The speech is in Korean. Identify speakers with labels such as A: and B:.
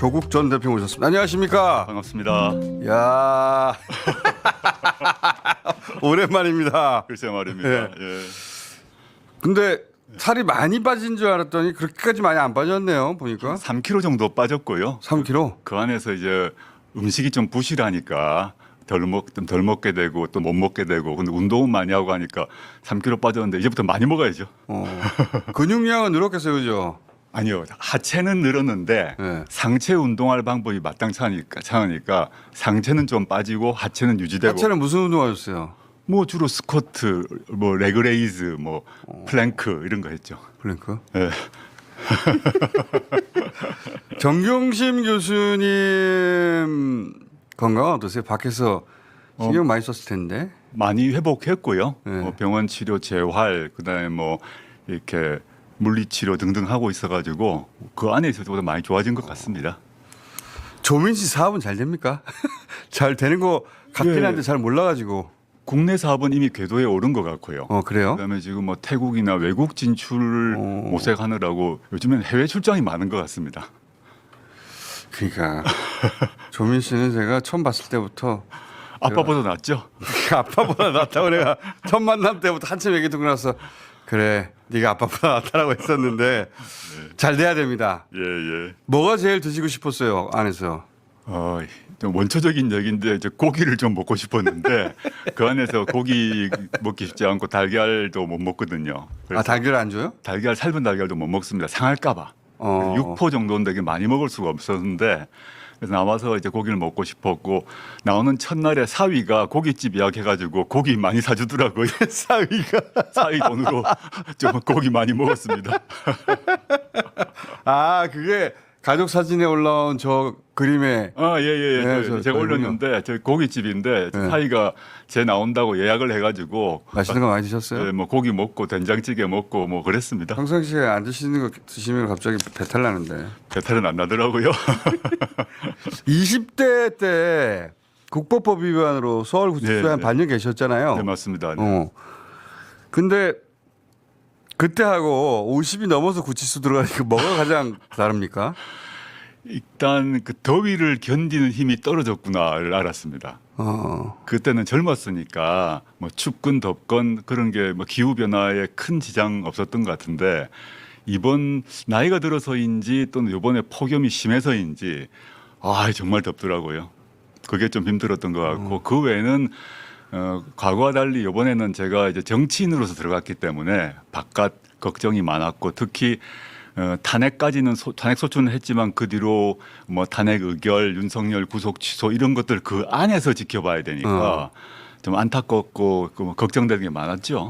A: 조국 전 대표 모셨습니다. 안녕하십니까?
B: 반갑습니다.
A: 야 오랜만입니다.
B: 글쎄 말입니다.
A: 예.
B: 예.
A: 근데 살이 많이 빠진 줄 알았더니 그렇게까지 많이 안 빠졌네요. 보니까
B: 3kg 정도 빠졌고요.
A: 3kg.
B: 그 안에서 이제 음식이 좀 부실하니까 덜 먹, 좀 덜 먹게 되고 또 못 먹게 되고 근데 운동은 많이 하고 하니까 3kg 빠졌는데 이제부터 많이 먹어야죠.
A: 어. 근육량은 늘었겠어요, 그죠?
B: 아니요. 하체는 늘었는데
A: 네.
B: 상체 운동할 방법이 마땅찮으니까 차니까 상체는 좀 빠지고 하체는 유지되고
A: 하체는 무슨 운동하셨어요?
B: 뭐 주로 스쿼트, 뭐 레그레이즈, 뭐
A: 어.
B: 플랭크 이런 거 했죠.
A: 플랭크.
B: 예.
A: 정경심 교수님 건강 어떠세요? 밖에서 신경 많이 썼을 텐데.
B: 많이 회복했고요.
A: 네.
B: 뭐 병원 치료, 재활, 그다음에 뭐 이렇게 물리 치료 등등 하고 있어가지고 그 안에 있어서보다 많이 좋아진 것 같습니다.
A: 조민 씨 사업은 잘 됩니까? 잘 되는 거 같긴
B: 예.
A: 한데 잘 몰라가지고.
B: 국내 사업은 이미 궤도에 오른 것 같고요.
A: 어 그래요?
B: 그다음에 지금 뭐 태국이나 외국 진출
A: 어.
B: 모색하느라고 요즘엔 해외 출장이 많은 것 같습니다.
A: 그러니까 조민 씨는 제가 처음 봤을 때부터
B: 아빠보다 낫죠?
A: 아빠보다 낫다고 내가 첫 만남 때부터 한참 얘기 듣고 나서 그래 네가 아빠보다 낫다라고 했었는데 잘 돼야 됩니다.
B: 예 예.
A: 뭐가 제일 드시고 싶었어요 안에서?
B: 어, 좀 원초적인 얘기인데 이제 고기를 좀 먹고 싶었는데 그 안에서 고기 먹기 쉽지 않고 달걀도 못 먹거든요.
A: 아
B: 그래서
A: 달걀 안 줘요?
B: 달걀 삶은 달걀도 못 먹습니다. 상할까봐.
A: 어.
B: 6포 정도는 되게 많이 먹을 수가 없었는데 그래서 나와서 이제 고기를 먹고 싶었고 나오는 첫날에 사위가 고깃집 예약해가지고 고기 많이 사주더라고요.
A: 사위가
B: 사위 돈으로 좀 고기 많이 먹었습니다.
A: 아 그게 가족 사진에 올라온 저 그림에
B: 아 예 예 예,
A: 네,
B: 저-
A: 저-
B: 제가
A: 저희군요.
B: 올렸는데 저 고깃집인데
A: 네.
B: 사위가 제 나온다고 예약을 해가지고
A: 맛있는 거 많이 드셨어요?
B: 예, 뭐 고기 먹고 된장찌개 먹고 뭐 그랬습니다.
A: 평상시에 안 드시는 거 드시면 갑자기 배탈 나는데.
B: 배탈은 안 나더라고요.
A: 20대 때 국보법 위반으로 서울 구치소에
B: 네,
A: 한
B: 네.
A: 반년 계셨잖아요.
B: 네 맞습니다.
A: 어. 근데 그때하고 50이 넘어서 구치소 들어가니까 뭐가 가장 다릅니까?
B: 일단 그 더위를 견디는 힘이 떨어졌구나를 알았습니다.
A: 어.
B: 그때는 젊었으니까 뭐 춥건 덥건 그런 게 뭐 기후 변화에 큰 지장 없었던 것 같은데 이번 나이가 들어서인지 또는 이번에 폭염이 심해서인지 아 정말 덥더라고요. 그게 좀 힘들었던 것 같고 그 외에는 어, 과거와 달리 이번에는 제가 이제 정치인으로서 들어갔기 때문에 바깥 걱정이 많았고 특히 어, 탄핵까지는 소, 탄핵 소추는 했지만 그 뒤로 뭐 탄핵 의결, 윤석열 구속 취소 이런 것들 그 안에서 지켜봐야 되니까 좀 안타깝고 그뭐 걱정되는 게 많았죠.